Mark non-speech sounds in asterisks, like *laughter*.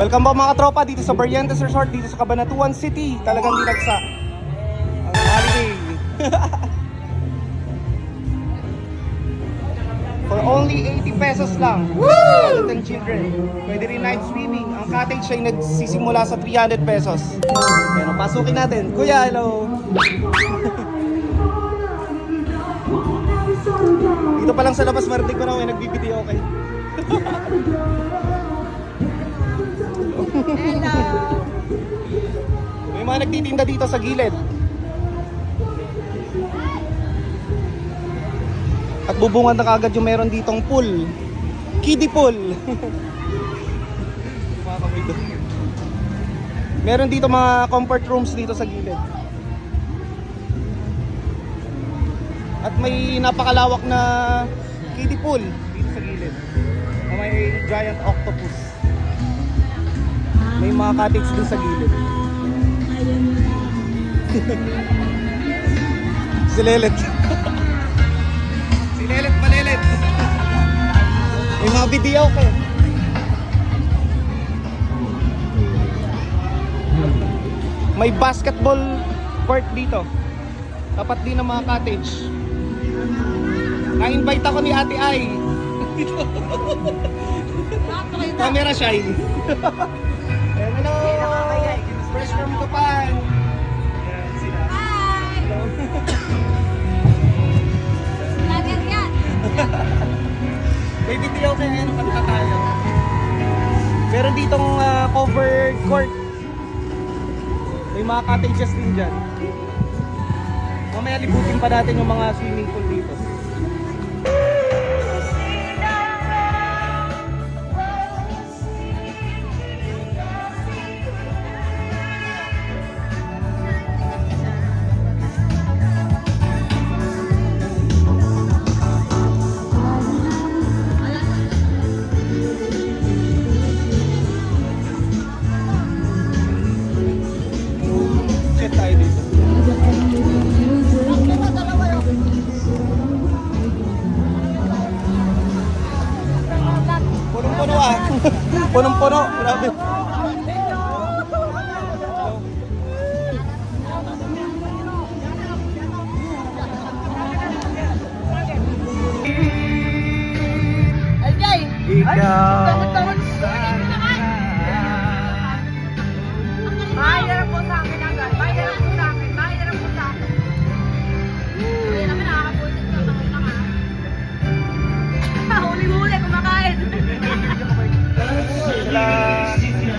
Welcome po mga tropa dito sa Barrientos Resort dito sa Cabanatuan City. Talagang dinagsa. Ang holiday. *laughs* For only 80 pesos lang. Adult and children. Pwede rin night swimming. Ang cottage ay nagsisimula sa 300 pesos. Pero pasukin natin. Kuya, hello. *laughs* Dito pa lang sa labas, marinig ko na may nagbibideo okay. *laughs* nagtitinda dito sa gilid. At bubungan na kagad yung meron ditong pool. Kiddie pool. *laughs* Meron dito mga comfort rooms dito sa gilid. At may napakalawak na kiddie pool dito sa gilid. Na may giant octopus. May mga cottage din sa gilid. *laughs* si Lelet. si Lelet Malelet. May video ko. May basketball court dito. Tapat din ng mga cottage. Na-invite ako ni Ate Ai. *laughs* Camera shy. *laughs* Video kayo ngayon, kanta tayo. Meron ditong ah, covered court. May mga cottages din dyan. Mamaya libutin pa natin yung mga swimming pool dito. Punong-puno ah. *laughs* Punong-puno. Grabe.